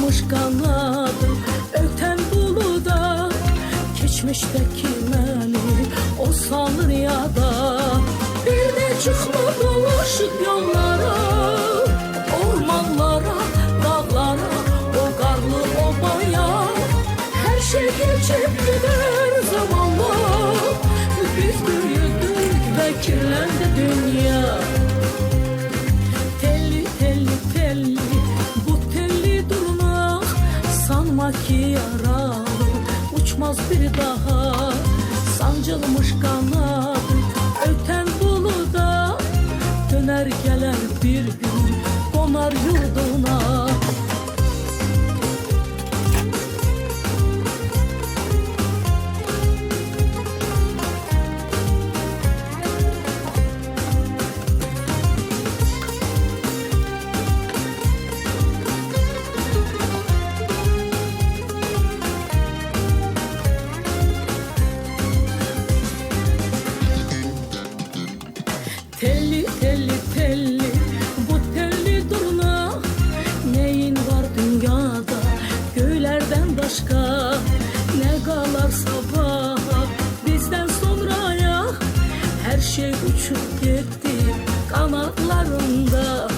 Sancılmış kanadım öten buluda. Geçmişteki beni o sanır ya da. Bir de çıkma dolaşıp yollara Ormanlara, dağlara, o karlı obaya Her şey geçip gider zamanla. Biz büyüdük ve kirlendi dünya ki yaralı uçmaz bir daha. Sancılmış kanadı öten buluda Döner gelir bir gün konar yurduna Telli telli telli. Bu telli durna Neyin var dünyada? Göylerden başka Ne kalar sabaha? Bizden sonraya Her şey uçup gitti kanatlarında